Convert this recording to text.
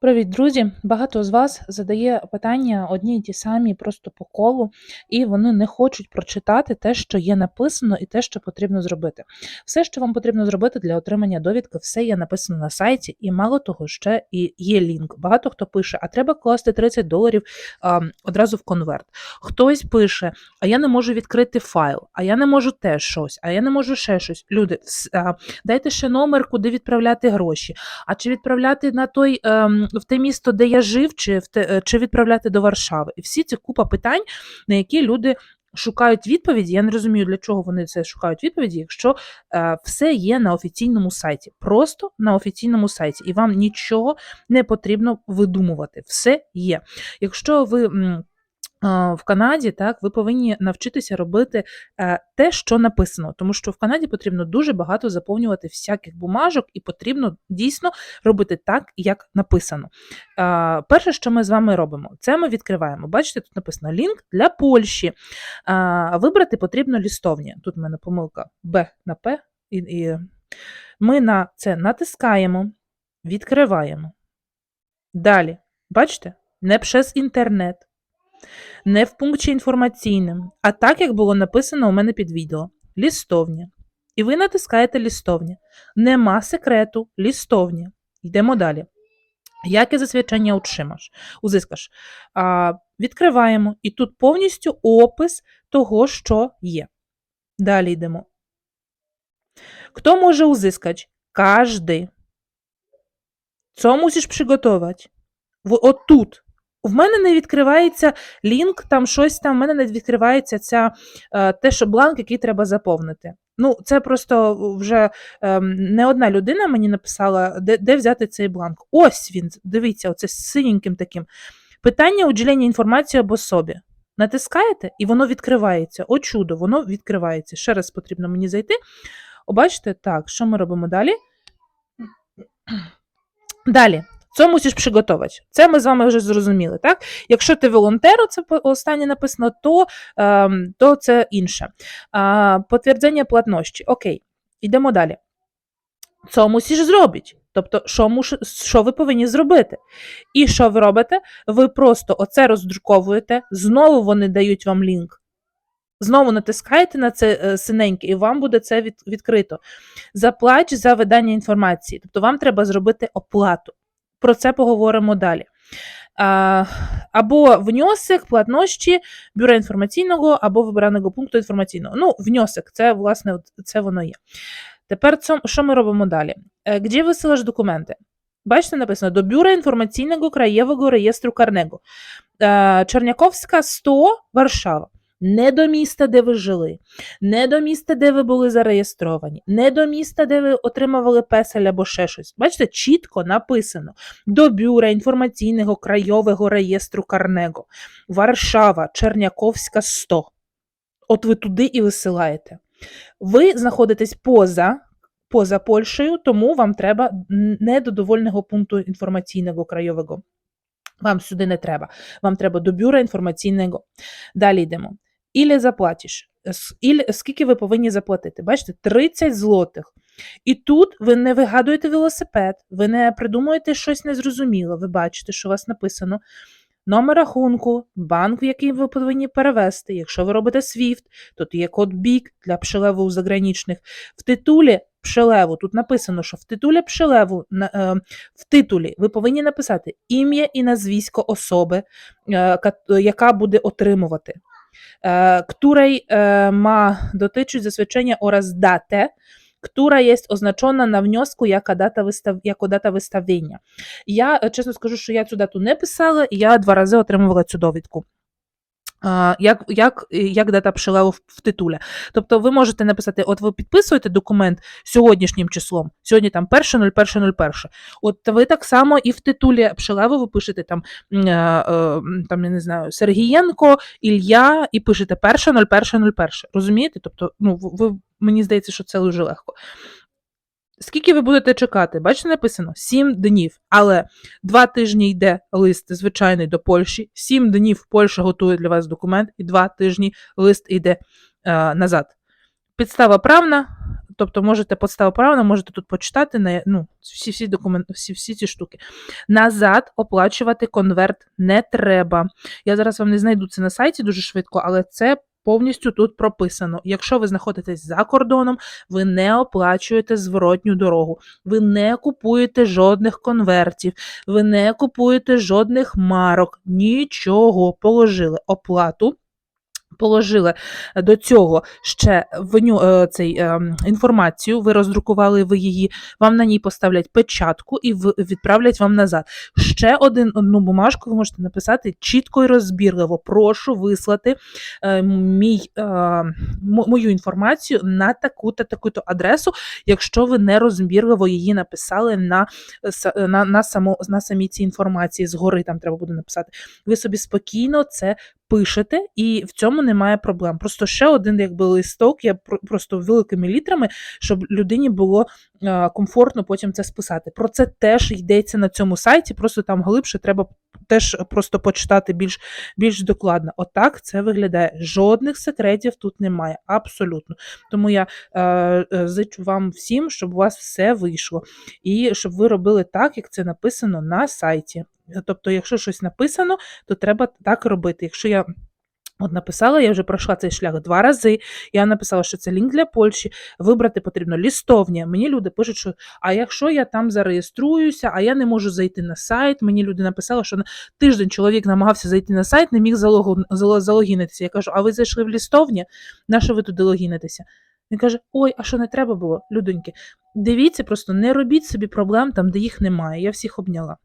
Привіт, друзі! Багато з вас задає питання одні й ті самі, просто по колу, і вони не хочуть прочитати те, що є написано, і те, що потрібно зробити. Все, що вам потрібно зробити для отримання довідки, все є написано на сайті, і мало того, ще і є лінк. Багато хто пише, а треба класти 30 доларів а, одразу в конверт. Хтось пише, а я не можу відкрити файл, а я не можу те щось, а я не можу ще щось. Люди, а, дайте ще номер, куди відправляти гроші. А чи відправляти на той ем, в те місто, де я жив, чи в те, е, чи відправляти до Варшави? І всі ці купа питань, на які люди шукають відповіді. Я не розумію, для чого вони це шукають відповіді, якщо е, все є на офіційному сайті, просто на офіційному сайті, і вам нічого не потрібно видумувати. Все є. Якщо ви. В Канаді так ви повинні навчитися робити е, те, що написано, тому що в Канаді потрібно дуже багато заповнювати всяких бумажок, і потрібно дійсно робити так, як написано. Перше, що ми з вами робимо, це ми відкриваємо. Бачите, тут написано лінк для Польщі. Вибрати потрібно лістовні. Тут в мене помилка Б на П. І, і ми на це натискаємо, відкриваємо. Далі, бачите, не через інтернет, не в пункті інформаційним, а так, як було написано у мене під відео. Лістовня. І ви натискаєте лістовня. Нема секрету, лістовня. Йдемо далі. Яке засвідчення утримаш? Узискаш. А, відкриваємо, і тут повністю опис того, що є. Далі йдемо. Хто може? Każdy. Co musisz przygotować? В, отут. В мене не відкривається лінк, там щось там, в мене не відкривається ця, е, те, що бланк, який треба заповнити. Ну, це просто вже ем, не одна людина мені написала, де, де взяти цей бланк. Ось він, дивіться, оце з синеньким таким. Питання уділення інформації об особі. Натискаєте, і воно відкривається. О, чудо, воно відкривається. Ще раз потрібно мені зайти. О, так, що ми робимо далі? Далі. Це мусиш приготувати. Це ми з вами вже зрозуміли. Так? Якщо ти волонтер, це останнє написано, то, ем, то це інше. А, Підтвердження платності. Окей, йдемо далі. Це мусиш зробити. Тобто, що, муш, що ви повинні зробити? І що ви робите? Ви просто оце роздруковуєте, знову вони дають вам лінк. Знову натискаєте на це е, синеньке, і вам буде це від, відкрито. Заплач за видання інформації. Тобто вам треба зробити оплату. Про це поговоримо далі. Або внесок платнощі бюро інформаційного, або вибраного пункту інформаційного. Ну, внесок, це, власне, це воно є. Тепер що ми робимо далі? Е, Де висилаш документи? Бачите, написано до бюро інформаційного краєвого реєстру Карнего. Е, Черняковська 100, Варшава. Не до міста, де ви жили, не до міста, де ви були зареєстровані, не до міста, де ви отримували песель або ще щось. Бачите, чітко написано до бюра інформаційного краєвого реєстру Карнего. Варшава, Черняковська 100. От ви туди і висилаєте. Ви знаходитесь поза, поза Польщею, тому вам треба не до довольного пункту інформаційного краєвого. Вам сюди не треба. Вам треба до бюра інформаційного. Далі йдемо. Ілі заплатиш. Скільки ви повинні заплатити? Бачите, 30 злотих. І тут ви не вигадуєте велосипед, ви не придумуєте щось незрозуміле. Ви бачите, що у вас написано. Номер рахунку, банк, в який ви повинні перевести. Якщо ви робите SWIFT, тут є код BIC для пшелеву заграничних. В титулі пшелеву, тут написано, що в титулі пшелеву, е, в титулі ви повинні написати ім'я і назвісько особи, е, яка буде отримувати. E, której e, ma dotyczyć zaświadczenia oraz datę, która jest oznaczona na wniosku jako data, wystaw, jako data wystawienia. Я е, чесно скажу, що я цю дату не писала, і я два рази отримувала цю довідку. Як, як, як дата пшелеву в, титулі. Тобто ви можете написати, от ви підписуєте документ сьогоднішнім числом, сьогодні там 1.01.01. От ви так само і в титулі пшелеву ви пишете там, е, е, там я не знаю, Сергієнко, Ілля, і пишете 1.01.01. Розумієте? Тобто, ну, ви- мені здається, що це дуже легко. Скільки ви будете чекати? Бачите, написано 7 днів, але два тижні йде лист звичайний до Польщі, 7 днів Польща готує для вас документ, і два тижні лист йде е, назад. Підстава правна, Тобто можете подстава правильно, можете тут почитати на ну, всі, всі документи, всі, всі ці штуки. Назад оплачувати конверт не треба. Я зараз вам не знайду це на сайті дуже швидко, але це повністю тут прописано. Якщо ви знаходитесь за кордоном, ви не оплачуєте зворотню дорогу, ви не купуєте жодних конвертів, ви не купуєте жодних марок, нічого положили оплату. Положили до цього ще веню, е, цей, ем, інформацію, ви роздрукували ви її, вам на ній поставлять печатку і в- відправлять вам назад. Ще один, одну бумажку ви можете написати чітко і розбірливо. Прошу вислати е, мій, е, мою інформацію на таку-то таку-то адресу, якщо ви не розбірливо її написали на, на, на, само, на самій цій інформації. Згори там треба буде написати. Ви собі спокійно це пишете, і в цьому немає проблем. Просто ще один, якби листок, я про- просто великими літрами, щоб людині було е, комфортно потім це списати. Про це теж йдеться на цьому сайті, просто там глибше треба теж просто почитати більш, більш докладно. Отак це виглядає. Жодних секретів тут немає, абсолютно. Тому я е, е, зичу вам всім, щоб у вас все вийшло, і щоб ви робили так, як це написано на сайті. Тобто, якщо щось написано, то треба так робити. Якщо я от написала, я вже пройшла цей шлях два рази. Я написала, що це лінк для Польщі. Вибрати потрібно лістовня. Мені люди пишуть, що а якщо я там зареєструюся, а я не можу зайти на сайт. Мені люди написали, що тиждень чоловік намагався зайти на сайт, не міг залогінитися. Я кажу, а ви зайшли в лістовні? На що ви туди логінитеся? Він каже: Ой, а що не треба було, людоньки? Дивіться, просто не робіть собі проблем там, де їх немає. Я всіх обняла.